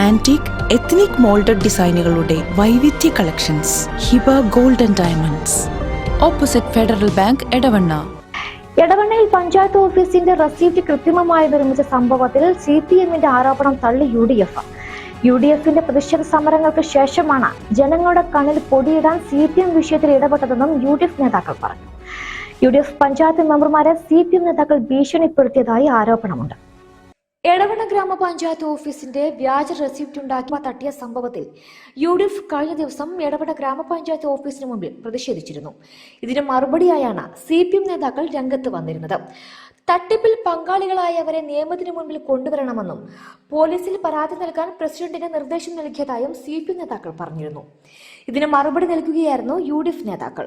Antique ethnic moulded ഡിസൈനുകളുടെ വൈവിധ്യ collections Hiba golden diamonds opposite Federal Bank Edavanna. എടവണ്ണയിൽ panchayat ഓഫീസിന്റെ receipt കൃത്രിമമായി നിർമ്മിച്ച സംഭവത്തിൽ സി പി എമ്മിന്റെ ആരോപണം തള്ളി U D F. U D എഫിന്റെ പ്രതിഷേധ സമരങ്ങൾക്ക് ശേഷമാണ് ജനങ്ങളുടെ കണ്ണിൽ പൊടിയിടാൻ സി പി എം വിഷയത്തിൽ ഇടപെട്ടതെന്നും യു ഡി എഫ് നേതാക്കൾ പറഞ്ഞു. യു ഡി എഫ് പഞ്ചായത്ത് മെമ്പർമാരെ സി പി എം നേതാക്കൾ ഭീഷണിപ്പെടുത്തിയതായി ആരോപണമുണ്ട്. എടവണ്ണ ഗ്രാമപഞ്ചായത്ത് ഓഫീസിന്റെ വ്യാജ റെസിപ്റ്റ് ഉണ്ടാക്കി തട്ടിയ സംഭവത്തിൽ യു ഡി എഫ് കഴിഞ്ഞ ദിവസം എടവണ്ണ ഗ്രാമപഞ്ചായത്ത് ഓഫീസിന് മുമ്പിൽ പ്രതിഷേധിച്ചിരുന്നു. ഇതിന് മറുപടിയായാണ് സി പി എം നേതാക്കൾ രംഗത്ത് വന്നിരുന്നത്. തട്ടിപ്പിൽ പങ്കാളികളായവരെ നിയമത്തിന് മുമ്പിൽ കൊണ്ടുവരണമെന്നും പോലീസിൽ പരാതി നൽകാൻ പ്രസിഡന്റിന് നിർദ്ദേശം നൽകിയതായും സി പി നേതാക്കൾ പറഞ്ഞിരുന്നു. ഇതിന് മറുപടി നൽകുകയായിരുന്നു യു ഡി എഫ് നേതാക്കൾ.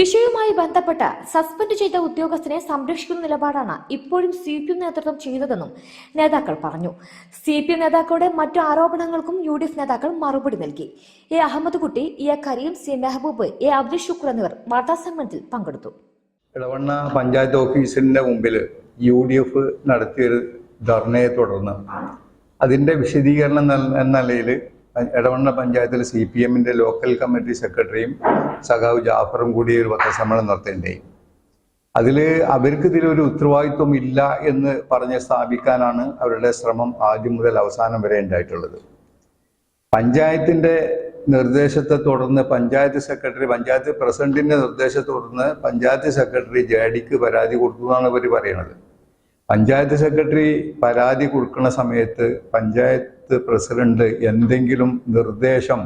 വിഷയവുമായി ബന്ധപ്പെട്ട് സസ്പെൻഡ് ചെയ്ത ഉദ്യോഗസ്ഥനെ സംരക്ഷിക്കുന്ന നിലപാടാണ് ഇപ്പോഴും സി പി എം നേതൃത്വം ചെയ്തതെന്നും നേതാക്കൾ പറഞ്ഞു. സി പി എം നേതാക്കളുടെ മറ്റു ആരോപണങ്ങൾക്കും യു ഡി എഫ് നേതാക്കൾ മറുപടി നൽകി. A Ahammed Kutty A Kareem C Mehboob A Abdul Shukr എന്നിവർ വാർത്താസമ്മേളനത്തിൽ പങ്കെടുത്തു. ഇടവണ്ണ പഞ്ചായത്ത് ഓഫീസിന്റെ മുമ്പിൽ യു ഡി എഫ് നടത്തിയൊരു ധർണയെ തുടർന്ന് അതിന്റെ വിശദീകരണം എന്ന- നിലയിൽ ഇടവണ്ണ പഞ്ചായത്തിൽ സി പി എമ്മിന്റെ ലോക്കൽ കമ്മിറ്റി സെക്രട്ടറിയും സഖാവ് ജാഫറും കൂടി ഒരു പത്രസമ്മേളനം നടത്തേണ്ടായി അതിൽ അവർക്ക് ഇതിലൊരു ഉത്തരവാദിത്വം ഇല്ല എന്ന് പറഞ്ഞ് സ്ഥാപിക്കാനാണ് അവരുടെ ശ്രമം ആദ്യം മുതൽ അവസാനം വരെ ഉണ്ടായിട്ടുള്ളത്. പഞ്ചായത്തിന്റെ നിർദ്ദേശത്തെ തുടർന്ന് പഞ്ചായത്ത് സെക്രട്ടറി പഞ്ചായത്ത് പ്രസിഡന്റിന്റെ നിർദ്ദേശത്തെ തുടർന്ന് പഞ്ചായത്ത് സെക്രട്ടറി ജേഡിക്ക് പരാതി കൊടുത്തു എന്നാണ് ഇവർ പറയുന്നത് പഞ്ചായത്ത് സെക്രട്ടറി പരാതി കൊടുക്കുന്ന സമയത്ത് പഞ്ചായത്ത് പ്രസിഡന്റ് എന്തെങ്കിലും നിർദ്ദേശം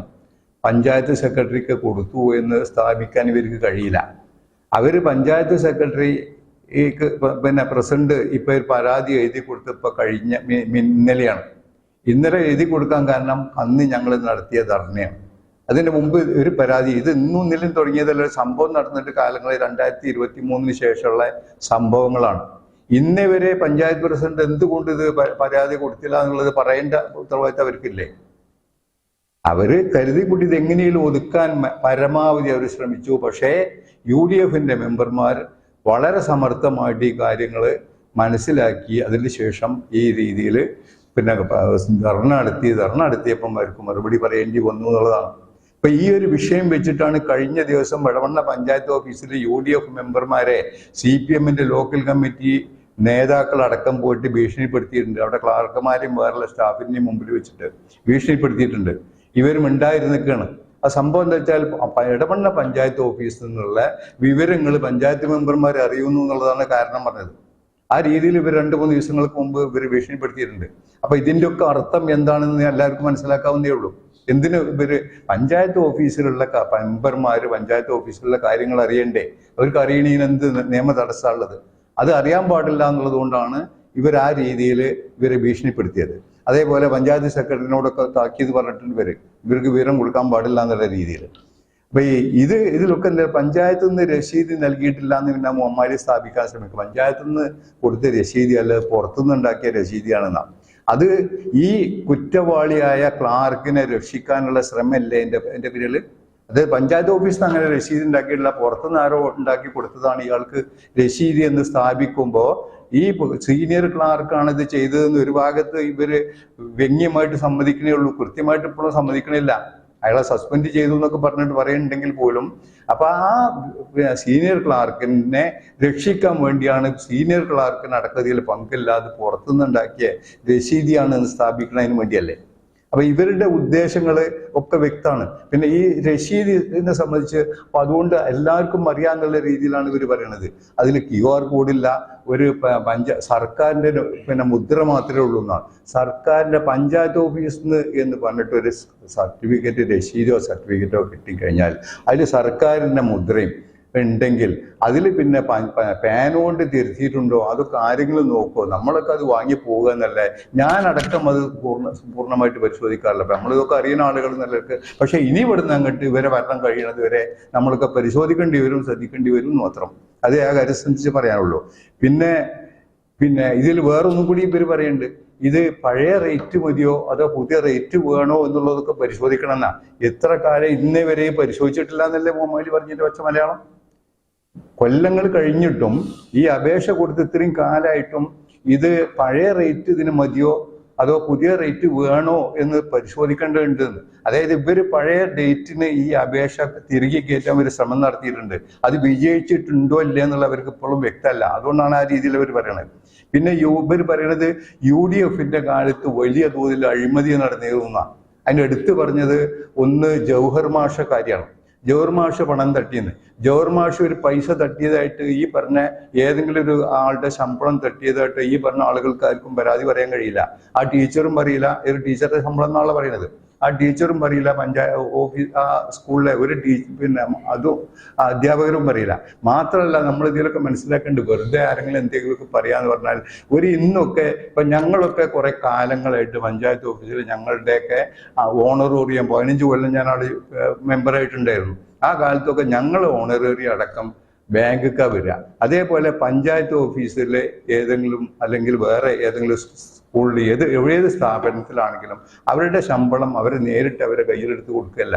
പഞ്ചായത്ത് സെക്രട്ടറിക്ക് കൊടുത്തു എന്ന് സ്ഥാപിക്കാൻ ഇവർക്ക് കഴിയില്ല. അവർ പഞ്ചായത്ത് സെക്രട്ടറി പിന്നെ പ്രസിഡന്റ് ഇപ്പൊ പരാതി എഴുതി കൊടുത്തപ്പോ കഴിഞ്ഞ ഇന്നലെയാണ് ഇന്നലെ എഴുതി കൊടുക്കാൻ കാരണം അന്ന് ഞങ്ങൾ നടത്തിയ ധർണയാണ്. അതിന് മുമ്പ് ഒരു പരാതി. ഇത് ഇന്നും ഇന്നലെയും തുടങ്ങിയതല്ല. ഒരു സംഭവം നടന്നിട്ട് കാലങ്ങളിൽ രണ്ടായിരത്തി ഇരുപത്തി മൂന്നിന് ശേഷമുള്ള സംഭവങ്ങളാണ്. ഇന്നേ വരെ പഞ്ചായത്ത് പ്രസിഡന്റ് എന്തുകൊണ്ട് ഇത് പരാതി കൊടുത്തില്ല എന്നുള്ളത് പറയേണ്ട ഉത്തരവാദിത്തം അവർക്കില്ലേ? അവർ കരുതി കൂട്ടി ഇത് എങ്ങനെയും ഒതുക്കാൻ പരമാവധി അവർ ശ്രമിച്ചു. പക്ഷേ യു ഡി എഫിന്റെ മെമ്പർമാർ വളരെ സമർത്ഥമായിട്ട് ഈ കാര്യങ്ങൾ മനസ്സിലാക്കി അതിന് ശേഷം ഈ രീതിയിൽ പിന്നെ ധർണ നടത്തി ധർണ നടത്തിയപ്പം അവർക്ക് മറുപടി പറയേണ്ടി വന്നു എന്നുള്ളതാണ്. ഇപ്പൊ ഈ ഒരു വിഷയം വെച്ചിട്ടാണ് കഴിഞ്ഞ ദിവസം വെളവണ്ണ പഞ്ചായത്ത് ഓഫീസിൽ യു ഡി എഫ് മെമ്പർമാരെ സി പി എമ്മിന്റെ ലോക്കൽ കമ്മിറ്റി നേതാക്കൾ അടക്കം പോയിട്ട് ഭീഷണിപ്പെടുത്തിയിട്ടുണ്ട്. അവിടെ ക്ലാർക്കുമാരെയും വേറെയുള്ള സ്റ്റാഫിനെയും മുമ്പിൽ വെച്ചിട്ട് ഭീഷണിപ്പെടുത്തിയിട്ടുണ്ട്. ഇവരും ഉണ്ടായിരുന്നിക്കാണ് ആ സംഭവം എന്താ വെച്ചാൽ ഇടപെണ്ണ പഞ്ചായത്ത് ഓഫീസിൽ നിന്നുള്ള വിവരങ്ങൾ പഞ്ചായത്ത് മെമ്പർമാർ അറിയുന്നു എന്നുള്ളതാണ് കാരണം പറഞ്ഞത്. ആ രീതിയിൽ ഇവർ രണ്ട് മൂന്ന് ദിവസങ്ങൾക്ക് മുമ്പ് ഇവർ ഭീഷണിപ്പെടുത്തിയിട്ടുണ്ട്. അപ്പൊ ഇതിന്റെ ഒക്കെ അർത്ഥം എന്താണെന്ന് എല്ലാവർക്കും മനസ്സിലാക്കാവുന്നേ ഉള്ളൂ. എന്തിന് ഇവർ പഞ്ചായത്ത് ഓഫീസിലുള്ള മെമ്പർമാർ പഞ്ചായത്ത് ഓഫീസിലുള്ള കാര്യങ്ങൾ അറിയണ്ടേ? അവർക്ക് അറിയണീന് എന്ത് നിയമ തടസ്സമുള്ളത് അത് അറിയാൻ പാടില്ല എന്നുള്ളത് കൊണ്ടാണ് ഇവർ ആ രീതിയിൽ ഇവരെ ഭീഷണിപ്പെടുത്തിയത്. അതേപോലെ പഞ്ചായത്ത് സെക്രട്ടറിനോടൊക്കെ താക്കീത് പറഞ്ഞിട്ടുണ്ട് ഇവർ. ഇവർക്ക് വിവരം കൊടുക്കാൻ പാടില്ല എന്നുള്ള രീതിയിൽ അപ്പൊ ഈ ഇത് ഇതിലൊക്കെ പഞ്ചായത്ത് നിന്ന് രസീത് നൽകിയിട്ടില്ല എന്ന് പിന്നെ മുഹമ്മാരി സ്ഥാപിക്കാൻ ശ്രമിക്കും. പഞ്ചായത്ത് നിന്ന് കൊടുത്ത രസീതി അല്ല പുറത്തുനിന്ന് ഉണ്ടാക്കിയ രസീതിയാണെന്നാ. അത് ഈ കുറ്റവാളിയായ ക്ലാർക്കിനെ രക്ഷിക്കാനുള്ള ശ്രമമല്ലേ എന്റെ എന്റെ പേരിൽ അത് പഞ്ചായത്ത് ഓഫീസിൽ അങ്ങനെ രസീത് ഉണ്ടാക്കിയിട്ടില്ല. പുറത്തുനിന്ന് ആരോ ഉണ്ടാക്കി കൊടുത്തതാണ് ഇയാൾക്ക് രസീതി എന്ന് സ്ഥാപിക്കുമ്പോൾ ഈ സീനിയർ ക്ലാർക്കാണ് ഇത് ചെയ്തതെന്ന് ഒരു ഭാഗത്ത് ഇവർ വ്യംഗ്യമായിട്ട് സമ്മതിക്കണേ ഉള്ളൂ. കൃത്യമായിട്ട് ഇപ്പോഴും സമ്മതിക്കണില്ല. അയാളെ സസ്പെൻഡ് ചെയ്തു എന്നൊക്കെ പറഞ്ഞിട്ട് പറയുന്നുണ്ടെങ്കിൽ പോലും അപ്പൊ ആ സീനിയർ ക്ലാർക്കിനെ രക്ഷിക്കാൻ വേണ്ടിയാണ് സീനിയർ ക്ലാർക്കിന് അടക്കതിയിൽ പങ്കില്ലാതെ പുറത്തുനിന്നുണ്ടാക്കിയ രസീതിയാണ് സ്ഥാപിക്കുന്നതിന് വേണ്ടിയല്ലേ? അപ്പൊ ഇവരുടെ ഉദ്ദേശങ്ങൾ ഒക്കെ വ്യക്തമാണ്. പിന്നെ ഈ രശീദിനെ സംബന്ധിച്ച് അപ്പൊ അതുകൊണ്ട് എല്ലാവർക്കും അറിയാന്നുള്ള രീതിയിലാണ് ഇവർ പറയണത്. അതിന് ക്യു ആർ കോഡില്ല ഒരു പഞ്ച സർക്കാരിന്റെ പിന്നെ മുദ്ര മാത്രമേ ഉള്ളൂ എന്നാണ്. സർക്കാരിന്റെ പഞ്ചായത്ത് ഓഫീസിൽ നിന്ന് എന്ന് പറഞ്ഞിട്ട് ഒരു സർട്ടിഫിക്കറ്റ് രശീദോ സർട്ടിഫിക്കറ്റോ കിട്ടിക്കഴിഞ്ഞാൽ അതിൽ സർക്കാരിന്റെ മുദ്രയും ഉണ്ടെങ്കിൽ അതിൽ പിന്നെ പ- പ- പാൻ കൊണ്ട് തിരുത്തിയിട്ടുണ്ടോ? അത് കാര്യങ്ങൾ നോക്കുമോ നമ്മളൊക്കെ അത് വാങ്ങി പോകുക എന്നല്ലേ? ഞാൻ അടക്കം അത് പൂർണ പൂർണമായിട്ട് പരിശോധിക്കാറില്ല. നമ്മളിതൊക്കെ അറിയുന്ന ആളുകൾ നിലയ്ക്ക് പക്ഷെ ഇനി ഇവിടുന്ന് അങ്ങോട്ട് ഇവരെ വരണം കഴിയണത് വരെ നമ്മളൊക്കെ പരിശോധിക്കേണ്ടി വരും ശ്രദ്ധിക്കേണ്ടി വരും മാത്രം. അതേ ആ കാര്യം സംബന്ധിച്ച് പറയാനുള്ളൂ. പിന്നെ പിന്നെ ഇതിൽ വേറൊന്നും കൂടി ഇവർ പറയുന്നുണ്ട് ഇത് പഴയ റേറ്റ് മതിയോ? അതോ പുതിയ റേറ്റ് വേണോ എന്നുള്ളതൊക്കെ പരിശോധിക്കണം എന്നാ. എത്ര കാലം ഇന്നേ വരെ പരിശോധിച്ചിട്ടില്ല എന്നല്ലേ മുഹമ്മദ് പറഞ്ഞിട്ട് വെച്ച മലയാളം? കൊല്ലങ്ങൾ കഴിഞ്ഞിട്ടും ഈ അപേക്ഷ കൊടുത്ത് ഇത്രയും കാലമായിട്ടും ഇത് പഴയ റേറ്റ് ഇതിന് മതിയോ? അതോ പുതിയ റേറ്റ് വേണോ എന്ന് പരിശോധിക്കേണ്ടതുണ്ട്. അതായത് ഇവർ പഴയ ഡേറ്റിന് ഈ അപേക്ഷ തിരികെ കയറ്റാൻ ഒരു ശ്രമം നടത്തിയിട്ടുണ്ട്. അത് വിജയിച്ചിട്ടുണ്ടോ ഇല്ലേ എന്നുള്ള അവർക്ക് ഇപ്പോഴും വ്യക്തമല്ല. അതുകൊണ്ടാണ് ആ രീതിയിൽ അവർ പറയണത്. പിന്നെ ഇവർ പറയണത് യു ഡി എഫിന്റെ കാലത്ത് വലിയ തോതിൽ അഴിമതി നടന്നിരുന്ന അതിന്റെ എടുത്തു പറഞ്ഞത് ഒന്ന് ജൗഹർ മാഷ കാര്യമാണ്. ജോർ മാഷ് പണം തട്ടിയെന്ന് ജോർ മാഷ് ഒരു പൈസ തട്ടിയതായിട്ട് ഈ പറഞ്ഞ ഏതെങ്കിലും ഒരു ആളുടെ ശമ്പളം തട്ടിയതായിട്ട് ഈ പറഞ്ഞ ആളുകൾക്ക് ആർക്കും പരാതി പറയാൻ കഴിയില്ല. ആ ടീച്ചറും പറയില്ല ഒരു ടീച്ചറുടെ ശമ്പളം എന്നാണ് പറയുന്നത്. ആ ടീച്ചറും പറയില്ല പഞ്ചായത്ത് ഓഫീസ് ആ സ്കൂളിലെ ഒരു ടീ പിന്നെ അതും അധ്യാപകരും പറയില്ല. മാത്രമല്ല നമ്മൾ ഇതിലൊക്കെ മനസ്സിലാക്കേണ്ടത് വെറുതെ ആരെങ്കിലും എന്തെങ്കിലുമൊക്കെ പറയാന്ന് പറഞ്ഞാൽ ഒരു ഇന്നൊക്കെ ഇപ്പൊ ഞങ്ങളൊക്കെ കുറെ കാലങ്ങളായിട്ട് പഞ്ചായത്ത് ഓഫീസിൽ ഞങ്ങളുടെയൊക്കെ ഓണറോറിയം പതിനഞ്ച് കൊല്ലം ഞാൻ അവിടെ മെമ്പറായിട്ടുണ്ടായിരുന്നു. ആ കാലത്തൊക്കെ ഞങ്ങൾ ഓണറേറി അടക്കം ബാങ്കൊക്കെ വരിക. അതേപോലെ പഞ്ചായത്ത് ഓഫീസിലെ ഏതെങ്കിലും അല്ലെങ്കിൽ വേറെ ഏതെങ്കിലും സ്കൂളിൽ ഏത് ഏത് സ്ഥാപനത്തിലാണെങ്കിലും അവരുടെ ശമ്പളം അവർ നേരിട്ട് അവരെ കയ്യിലെടുത്ത് കൊടുക്കല്ല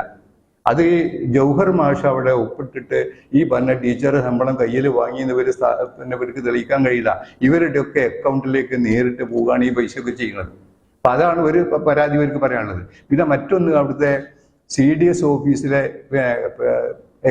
അത് ഈ ജൗഹർ മാഷ് അവിടെ ഒപ്പിട്ടിട്ട് ഈ പറഞ്ഞ ടീച്ചറെ ശമ്പളം കയ്യിൽ വാങ്ങിയെന്ന് ഇവർ പിന്നെ ഇവർക്ക് തെളിയിക്കാൻ കഴിയില്ല. ഇവരുടെ ഒക്കെ അക്കൗണ്ടിലേക്ക് നേരിട്ട് പോവുകയാണ് ഈ പൈസ ഒക്കെ ചെയ്യുന്നത്. അപ്പൊ അതാണ് ഒരു പരാതി ഇവർക്ക് പറയാനുള്ളത്. പിന്നെ മറ്റൊന്ന് അവിടുത്തെ സി ഡി എസ് ഓഫീസിലെ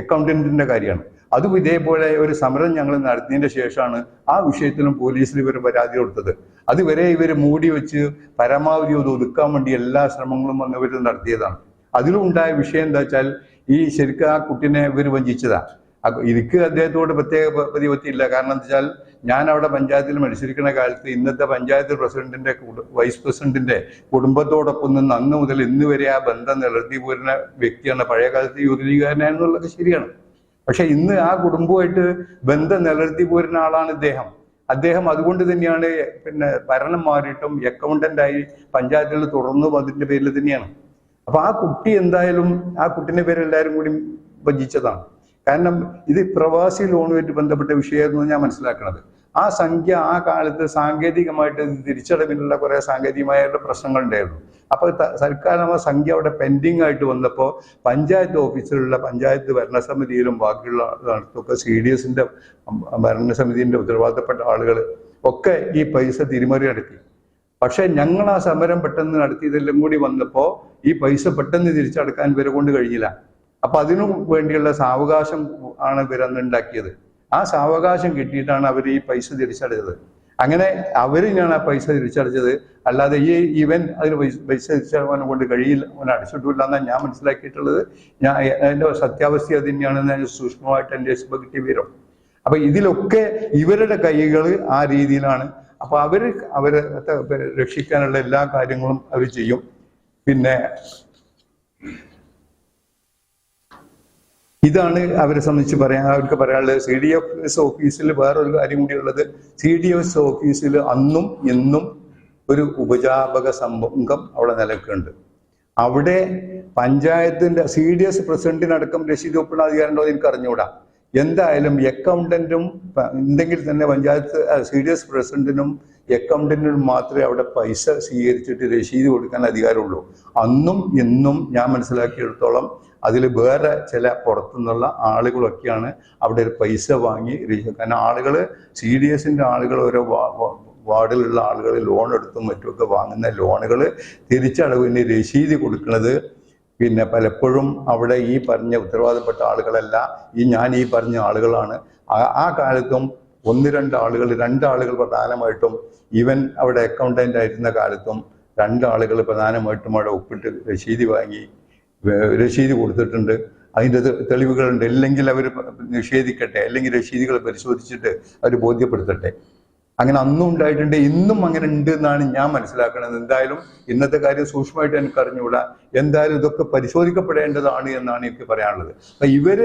അക്കൗണ്ടന്റിന്റെ കാര്യമാണ്. അതും ഇതേപോലെ ഒരു സമരം ഞങ്ങൾ നടത്തിയതിന്റെ ശേഷമാണ് ആ വിഷയത്തിലും പോലീസിൽ ഇവർ പരാതി കൊടുത്തത്. അതുവരെ ഇവർ മൂടി വെച്ച് പരമാവധി അത് ഒതുക്കാൻ വേണ്ടി എല്ലാ ശ്രമങ്ങളും വന്നവർ നടത്തിയതാണ്. അതിലുണ്ടായ വിഷയം എന്താ വെച്ചാൽ ഈ ശരിക്കും ആ കുട്ടിനെ ഇവർ വഞ്ചിച്ചതാ. അപ്പൊ എനിക്ക് അദ്ദേഹത്തോട് പ്രത്യേക പ്രതിപത്തിയില്ല. കാരണം എന്താ വെച്ചാൽ ഞാൻ അവിടെ പഞ്ചായത്തിൽ മത്സരിക്കുന്ന കാലത്ത് ഇന്നത്തെ പഞ്ചായത്ത് പ്രസിഡന്റിന്റെ വൈസ് പ്രസിഡന്റിന്റെ കുടുംബത്തോടൊപ്പം നിന്ന് അന്ന് മുതൽ ഇന്ന് വരെ ആ ബന്ധം നിലനിർത്തി പോരുന്ന വ്യക്തിയാണ്. പഴയ കാലത്ത് യൂത്ത് എന്നുള്ളത് ശരിയാണ്. പക്ഷെ ഇന്ന് ആ കുടുംബമായിട്ട് ബന്ധം നിലനിർത്തി പോരുന്ന ആളാണ് ഇദ്ദേഹം. അദ്ദേഹം അതുകൊണ്ട് തന്നെയാണ് പിന്നെ ഭരണം മാറിയിട്ടും അക്കൗണ്ടന്റ് ആയി പഞ്ചായത്തിൽ തുടർന്നു അതിന്റെ പേരിൽ തന്നെയാണ്. അപ്പൊ ആ കുട്ടി എന്തായാലും ആ കുട്ടിന്റെ പേര് എല്ലാവരും കൂടി വഞ്ചിച്ചതാണ്. കാരണം ഇത് പ്രവാസി ലോണുമായിട്ട് ബന്ധപ്പെട്ട വിഷയമായിരുന്നു ഞാൻ മനസ്സിലാക്കുന്നത് ആ സംഖ്യ ആ കാലത്ത് സാങ്കേതികമായിട്ട് തിരിച്ചടവിലുള്ള കുറെ സാങ്കേതികമായിട്ടുള്ള പ്രശ്നങ്ങൾ ഉണ്ടായിരുന്നു. അപ്പൊ സർക്കാർ ആ സംഖ്യ അവിടെ പെൻഡിങ് ആയിട്ട് വന്നപ്പോൾ പഞ്ചായത്ത് ഓഫീസിലുള്ള പഞ്ചായത്ത് ഭരണസമിതിയിലും ബാക്കിയുള്ള ആൾക്കൊക്കെ സി ഡി എസിന്റെ ഭരണസമിതിന്റെ ഉത്തരവാദിത്തപ്പെട്ട ആളുകൾ ഒക്കെ ഈ പൈസ തിരിമറി നടത്തി. പക്ഷെ ഞങ്ങൾ ആ സമരം പെട്ടെന്ന് നടത്തിയതെല്ലാം കൂടി വന്നപ്പോൾ ഈ പൈസ പെട്ടെന്ന് തിരിച്ചടക്കാൻ ഇവരെ കൊണ്ട് കഴിഞ്ഞില്ല. അപ്പൊ അതിനു വേണ്ടിയുള്ള സാവകാശം ആണ് ഇവരന്ന് ഉണ്ടാക്കിയത്. ആ സാവകാശം കിട്ടിയിട്ടാണ് അവർ ഈ പൈസ തിരിച്ചടച്ചത്. അങ്ങനെ അവരിനാണ് ആ പൈസ തിരിച്ചടച്ചത്. അല്ലാതെ ഈ ഇവൻ അതിന് പൈസ പൈസ തിരിച്ചടവാൻ കൊണ്ട് കഴിയില്ല അവൻ അടിച്ചിട്ടില്ല എന്നാണ് ഞാൻ മനസ്സിലാക്കിയിട്ടുള്ളത്. ഞാൻ എന്റെ സത്യാവസ്ഥ അത് തന്നെയാണെന്ന് ഞാൻ സൂക്ഷ്മമായിട്ട് അന്വേഷിച്ചപ്പോൾ കിട്ടിയ വിവരം അപ്പൊ ഇതിലൊക്കെ ഇവരുടെ കൈകൾ ആ രീതിയിലാണ്. അപ്പൊ അവർ അവരെ രക്ഷിക്കാനുള്ള എല്ലാ കാര്യങ്ങളും അവർ ചെയ്യും. പിന്നെ ഇതാണ് അവരെ സംബന്ധിച്ച് പറയാൻ അവർക്ക് പറയാനുള്ളത്. സി ഡി എഫ് എസ് ഓഫീസിൽ വേറൊരു കാര്യം കൂടി ഉള്ളത് സി ഡി എഫ് എസ് ഓഫീസിൽ അന്നും എന്നും ഒരു ഉപജാപക സംഘം അവിടെ നിലക്കുന്നുണ്ട്. അവിടെ പഞ്ചായത്തിന്റെ സി ഡി എസ് പ്രസിഡന്റിനടക്കം രസീത് ഒപ്പിടുന്ന അധികാരം ഉണ്ടോ എന്ന് എനിക്ക് അറിഞ്ഞുകൂടാ. എന്തായാലും അക്കൗണ്ടന്റും ഉണ്ടെങ്കിൽ തന്നെ പഞ്ചായത്ത് സി ഡി എസ് പ്രസിഡന്റിനും അക്കൗണ്ടന്റിനും മാത്രമേ അവിടെ പൈസ സ്വീകരിച്ചിട്ട് രശീത് കൊടുക്കാൻ അധികാരമുള്ളൂ. അന്നും എന്നും ഞാൻ മനസ്സിലാക്കിയെടുത്തോളം അതിൽ വേറെ ചില പുറത്തുനിന്നുള്ള ആളുകളൊക്കെയാണ് അവിടെ ഒരു പൈസ വാങ്ങി കാരണം ആളുകൾ സി ഡി എസിന്റെ ആളുകൾ ഓരോ വാർഡിലുള്ള ആളുകൾ ലോൺ എടുത്തും മറ്റുമൊക്കെ വാങ്ങുന്ന ലോണുകൾ തിരിച്ചടവിന് രസീത് കൊടുക്കുന്നത് പിന്നെ പലപ്പോഴും അവിടെ ഈ പറഞ്ഞ ഉത്തരവാദപ്പെട്ട ആളുകളല്ല ഈ ഞാൻ ഈ പറഞ്ഞ ആളുകളാണ്. ആ- കാലത്തും ഒന്ന് രണ്ട് ആളുകൾ രണ്ടാളുകൾ പ്രധാനമായിട്ടും ഈവൻ അവിടെ അക്കൗണ്ടന്റ് ആയിരുന്ന കാലത്തും രണ്ടാളുകൾ പ്രധാനമായിട്ടും അവിടെ ഒപ്പിട്ട് രശീതി വാങ്ങി രസീത് കൊടുത്തിട്ടുണ്ട്. അതിന്റെ തെളിവുകളുണ്ട്. അല്ലെങ്കിൽ അവർ നിഷേധിക്കട്ടെ. അല്ലെങ്കിൽ രശീതികൾ പരിശോധിച്ചിട്ട് അവർ ബോധ്യപ്പെടുത്തട്ടെ. അങ്ങനെ അന്നും ഉണ്ടായിട്ടുണ്ട്. ഇന്നും അങ്ങനെ ഉണ്ട് എന്നാണ് ഞാൻ മനസ്സിലാക്കുന്നത്. എന്തായാലും ഇന്നത്തെ കാര്യം സൂക്ഷ്മമായിട്ട് എനിക്ക് അറിഞ്ഞുകൂടാ എന്തായാലും ഇതൊക്കെ പരിശോധിക്കപ്പെടേണ്ടതാണ് എന്നാണ് എനിക്ക് പറയാനുള്ളത്. അപ്പൊ ഇവർ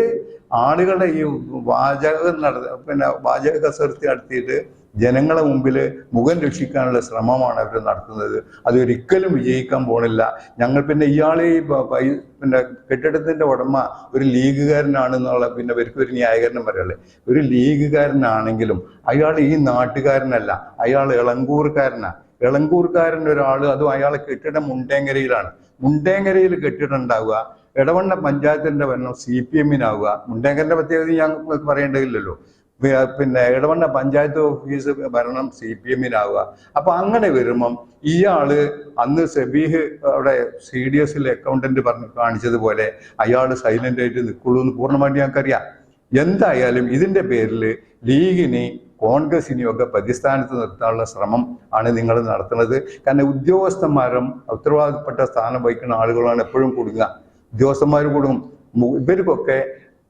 ആളുകളെ ഈ വാചകം നട പിന്നെ വാചക കസർത്തി നടത്തിയിട്ട് ജനങ്ങളെ മുമ്പിൽ മുഖം രക്ഷിക്കാനുള്ള ശ്രമമാണ് അവർ നടത്തുന്നത്. അതൊരിക്കലും വിജയിക്കാൻ പോണില്ല. ഞങ്ങൾ പിന്നെ ഇയാൾ ഈ പിന്നെ കെട്ടിടത്തിന്റെ ഉടമ ഒരു ലീഗുകാരനാണെന്നുള്ള പിന്നെ ഇവർക്ക് ഒരു ന്യായീകരണം പറയുള്ളത് ഒരു ലീഗുകാരനാണെങ്കിലും അയാൾ ഈ നാട്ടുകാരനല്ല അയാൾ ഇളങ്കൂർക്കാരനാണ് ഇളങ്കൂർക്കാരൻ ഒരാൾ അതും അയാളെ കെട്ടിടം മുണ്ടേങ്കരയിലാണ് മുണ്ടേങ്കരയിൽ കെട്ടിടം ഉണ്ടാവുക ഇടവണ്ണ പഞ്ചായത്തിന്റെ ഭരണം സി പി എമ്മിനാവുക. മുണ്ടേങ്കരന്റെ പ്രത്യേകത ഞാൻ പറയേണ്ടതില്ലല്ലോ പിന്നെ ഇടവണ്ണ പഞ്ചായത്ത് ഓഫീസ് ഭരണം സി പി എമ്മിനാവുക. അപ്പൊ അങ്ങനെ വരുമ്പം ഇയാൾ അന്ന് സെബീഹ് അവിടെ സി ഡി എസിൽ അക്കൗണ്ടന്റ് പറഞ്ഞു കാണിച്ചതുപോലെ അയാൾ സൈലന്റ് ആയിട്ട് നിൽക്കുള്ളൂ എന്ന് പൂർണമായിട്ട് ഞങ്ങൾക്കറിയാം. എന്തായാലും ഇതിന്റെ പേരിൽ ലീഗിനെ കോൺഗ്രസിനെയും ഒക്കെ പ്രതിസ്ഥാനത്ത് നിർത്താനുള്ള ശ്രമം ആണ് നിങ്ങൾ നടത്തുന്നത്. കാരണം ഉദ്യോഗസ്ഥന്മാരും ഉത്തരവാദിത്തപ്പെട്ട സ്ഥാനം വഹിക്കുന്ന ആളുകളാണ് എപ്പോഴും കുടുങ്ങുക ഉദ്യോഗസ്ഥന്മാർ കുടുങ്ങും ഇവർക്കൊക്കെ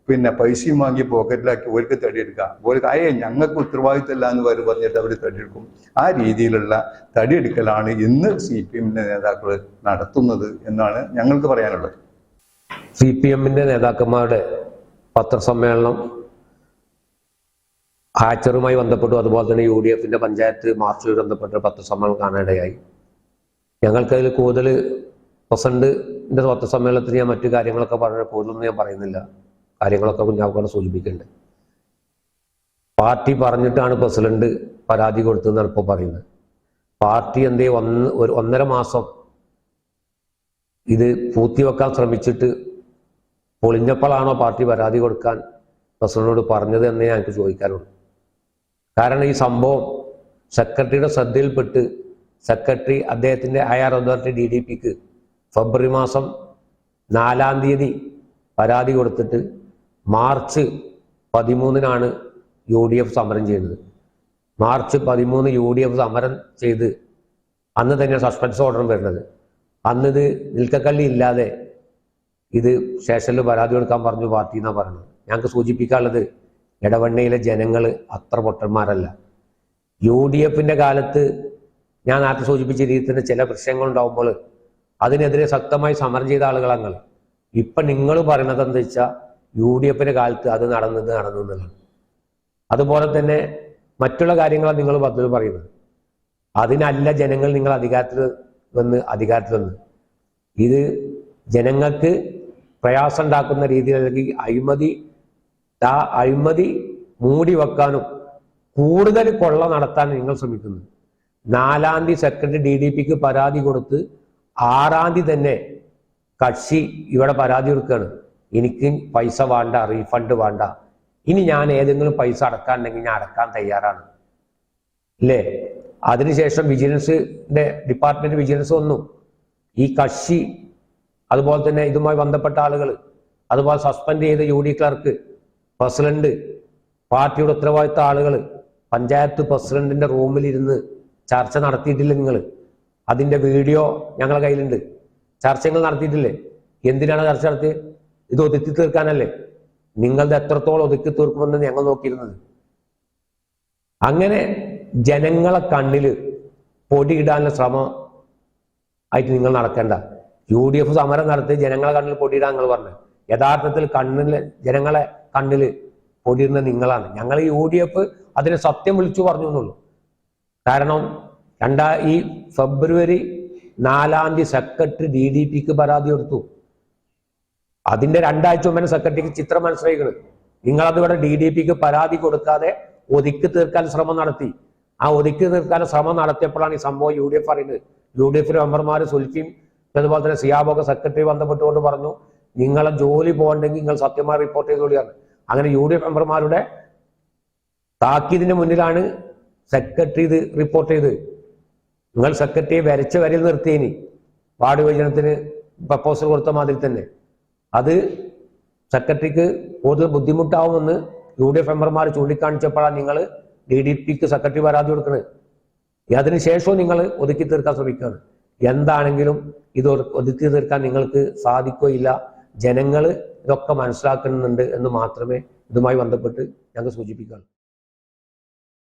പിന്നെ പൈസയും വാങ്ങി പോക്കറ്റിലാക്കി ഓർക്ക് തടിയെടുക്കുക ഓർക്ക് അയ്യേ ഞങ്ങൾക്ക് ഉത്തരവാദിത്തമില്ല എന്ന് വരും പറഞ്ഞിട്ട് അവർ തടിയെടുക്കും. ആ രീതിയിലുള്ള തടിയെടുക്കലാണ് ഇന്ന് സി പി എമ്മിന്റെ നേതാക്കൾ നടത്തുന്നത് എന്നാണ് ഞങ്ങൾക്ക് പറയാനുള്ളത്. സി പി എമ്മിന്റെ നേതാക്കന്മാരുടെ പത്രസമ്മേളനം ഹാച്ചറുമായി ബന്ധപ്പെട്ടു. അതുപോലെ തന്നെ യു ഡി എഫിന്റെ പഞ്ചായത്ത് മാർച്ചുമായി ബന്ധപ്പെട്ട പത്രസമ്മേളനം കാണാനിടയായി. ഞങ്ങൾക്കതിൽ കൂടുതൽ പ്രസിഡന്റിന്റെ പത്രസമ്മേളനത്തിന് ഞാൻ മറ്റു കാര്യങ്ങളൊക്കെ പറഞ്ഞ കൂടുതലൊന്നും ഞാൻ പറയുന്നില്ല. കാര്യങ്ങളൊക്കെ കുഞ്ഞാവുക്കാണ് സൂചിപ്പിക്കേണ്ടത് പാർട്ടി പറഞ്ഞിട്ടാണ് പ്രസിഡന്റ് പരാതി കൊടുത്തതെന്നാണ് ഇപ്പോൾ പറയുന്നത്. പാർട്ടി എന്തേ ഒന്ന് ഒരു ഒന്നര മാസം ഇത് പൂർത്തിവെക്കാൻ ശ്രമിച്ചിട്ട് പൊളിഞ്ഞപ്പോഴാണോ പാർട്ടി പരാതി കൊടുക്കാൻ പ്രസിഡന്റിനോട് പറഞ്ഞത് എന്നേ ഞങ്ങൾക്ക് ചോദിക്കാനുള്ളൂ. കാരണം ഈ സംഭവം സെക്രട്ടറിയുടെ ശ്രദ്ധയിൽപ്പെട്ട് സെക്രട്ടറി അദ്ദേഹത്തിന്റെ ഹയർ അതോറിറ്റി ഡി ഡി പിക്ക് ഫെബ്രുവരി മാസം നാലാം തീയതി പരാതി കൊടുത്തിട്ട് മാർച്ച് പതിമൂന്നിനാണ് യു ഡി എഫ് സമരം ചെയ്തത്. മാർച്ച് പതിമൂന്ന് യു ഡി എഫ് സമരം ചെയ്ത് അന്ന് തന്നെ സസ്പെൻസ് ഓർഡർ വരുന്നത്. അന്ന് ഇത് നിൽക്കക്കള്ളി ഇല്ലാതെ ഇത് സ്റ്റേഷനിൽ പരാതി കൊടുക്കാൻ പറഞ്ഞു പാർട്ടി എന്നാണ് പറയുന്നത്. ഞങ്ങൾക്ക് സൂചിപ്പിക്കാനുള്ളത് ഇടവണ്ണയിലെ ജനങ്ങൾ അത്ര പൊട്ടന്മാരല്ല. യു ഡി എഫിന്റെ കാലത്ത് ഞാൻ നേരത്തെ സൂചിപ്പിച്ച രീതിയിൽ തന്നെ ചില പ്രശ്നങ്ങൾ ഉണ്ടാവുമ്പോൾ അതിനെതിരെ ശക്തമായി സമരം ചെയ്ത ആളുകളാണ് ഇപ്പം ഇപ്പൊ നിങ്ങൾ പറയുന്നത് എന്താ വെച്ചാൽ യു ഡി എഫിന്റെ കാലത്ത് അത് നടന്നത് നടന്നു എന്നുള്ളത്. അതുപോലെ തന്നെ മറ്റുള്ള കാര്യങ്ങളാണ് നിങ്ങൾ പദ്ധതി പറയുന്നത്. അതിനല്ല ജനങ്ങൾ നിങ്ങൾ അധികാരത്തിൽ വന്ന് അധികാരത്തിൽ വന്ന്. ഇത് ജനങ്ങൾക്ക് പ്രയാസം ഉണ്ടാക്കുന്ന രീതിയിൽ അല്ലെങ്കിൽ അഴിമതി ആ അഴിമതി മൂടി വെക്കാനും കൂടുതൽ കൊള്ള നടത്താൻ നിങ്ങൾ ശ്രമിക്കുന്നു. നാലാം തീയതി സെക്രട്ടറി ഡി ഡി പിക്ക് പരാതി കൊടുത്ത് ആറാം തീയതി തന്നെ കക്ഷി ഇവിടെ പരാതി കൊടുക്കുകയാണ്. എനിക്ക് പൈസ വേണ്ട റീഫണ്ട് വേണ്ട. ഇനി ഞാൻ ഏതെങ്കിലും പൈസ അടക്കാനുണ്ടെങ്കിൽ ഞാൻ അടക്കാൻ തയ്യാറാണ്. ഇല്ലേ? അതിനുശേഷം വിജിലൻസിന്റെ ഡിപ്പാർട്ട്മെന്റ് വിജിലൻസ് വന്നു. ഈ കക്ഷി അതുപോലെ തന്നെ ഇതുമായി ബന്ധപ്പെട്ട ആളുകൾ അതുപോലെ സസ്പെൻഡ് ചെയ്ത യു ഡി ക്ലർക്ക് പ്രസിഡന്റ് പാർട്ടിയുടെ ഉത്തരവാദിത്ത ആളുകൾ പഞ്ചായത്ത് പ്രസിഡന്റിന്റെ റൂമിലിരുന്ന് ചർച്ച നടത്തിയിട്ടില്ല നിങ്ങൾ അതിന്റെ വീഡിയോ ഞങ്ങളുടെ കയ്യിലുണ്ട്. ചർച്ചകൾ നടത്തിയിട്ടില്ലേ? എന്തിനാണ് ചർച്ച നടത്തിയത്? ഇത് ഒതുക്കി തീർക്കാനല്ലേ? നിങ്ങളുടെ എത്രത്തോളം ഒതുക്കി തീർക്കുമെന്ന് ഞങ്ങൾ നോക്കിയിരുന്നത്. അങ്ങനെ ജനങ്ങളെ കണ്ണിൽ പൊടിയിടാനുള്ള ശ്രമം ആയിട്ട് നിങ്ങൾ നടക്കേണ്ട. യു ഡി എഫ് സമരം നടത്തി ജനങ്ങളെ കണ്ണിൽ പൊടിയിടാൻ നിങ്ങൾ പറഞ്ഞു. യഥാർത്ഥത്തിൽ കണ്ണിൽ ജനങ്ങളെ കണ്ണിൽ പൊടിയിടുന്ന നിങ്ങളാണ്. ഞങ്ങൾ യു ഡി എഫ് അതിനെ സത്യം വിളിച്ചു പറഞ്ഞു എന്നുള്ളൂ. കാരണം രണ്ടാ ഈ ഫെബ്രുവരി നാലാം തീയതി സെക്രട്ടറി ഡി ഡി പിക്ക് പരാതി കൊടുത്തു. അതിന്റെ രണ്ടാഴ്ച മുമ്പേ സെക്രട്ടറിക്ക് ചിത്രം മനസ്സിലായിക്കണ്. നിങ്ങൾ ഇവിടെ ഡി ഡി പിക്ക് പരാതി കൊടുക്കാതെ ഒതുക്കി തീർക്കാൻ ശ്രമം നടത്തി. ആ ഒതുക്കി തീർക്കാൻ ശ്രമം നടത്തിയപ്പോഴാണ് ഈ സംഭവം യു ഡി എഫ് അറിയുന്നത്. യു ഡി എഫിലെ മെമ്പർമാർ സുൽഫിയും അതുപോലെ തന്നെ സിയാബൊക്കെ സെക്രട്ടറി ബന്ധപ്പെട്ടുകൊണ്ട് പറഞ്ഞു നിങ്ങളെ ജോലി പോകണ്ടെങ്കിൽ നിങ്ങൾ സത്യമായി റിപ്പോർട്ട് ചെയ്തോളിയാണ്. അങ്ങനെ യു ഡി എഫ് മെമ്പർമാരുടെ താക്കീതിന്റെ മുന്നിലാണ് സെക്രട്ടറി ഇത് റിപ്പോർട്ട് ചെയ്ത്. നിങ്ങൾ സെക്രട്ടറിയെ വരച്ച വരയിൽ നിർത്തിയിനി. വാർഡ് വിഭജനത്തിന് പ്രപ്പോസൽ കൊടുത്ത മാതിരി തന്നെ. അത് സെക്രട്ടറിക്ക് കൂടുതൽ ബുദ്ധിമുട്ടാവുമെന്ന് യു ഡി എഫ് മെമ്പർമാർ ചൂണ്ടിക്കാണിച്ചപ്പോഴാണ് നിങ്ങൾ ഡി ഡി പിക്ക് സെക്രട്ടറി പരാതി കൊടുക്കുന്നത് അതിനുശേഷവും നിങ്ങൾ ഒതുക്കി തീർക്കാൻ ശ്രമിക്കുകയാണ്. എന്താണെങ്കിലും ഇത് ഒതുക്കി തീർക്കാൻ നിങ്ങൾക്ക് സാധിക്കുകയില്ല ജനങ്ങൾ ഇതൊക്കെ മനസ്സിലാക്കുന്നുണ്ട് എന്ന് മാത്രമേ ഇതുമായി ബന്ധപ്പെട്ട് ഞങ്ങൾ സൂചിപ്പിക്കാനുള്ളൂ.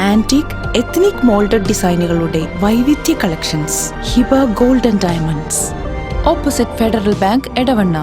Antique ethnic moulded ഡിസൈനുകളുടെ വൈവിധ്യ collections Hiba golden diamonds opposite Federal Bank Edavanna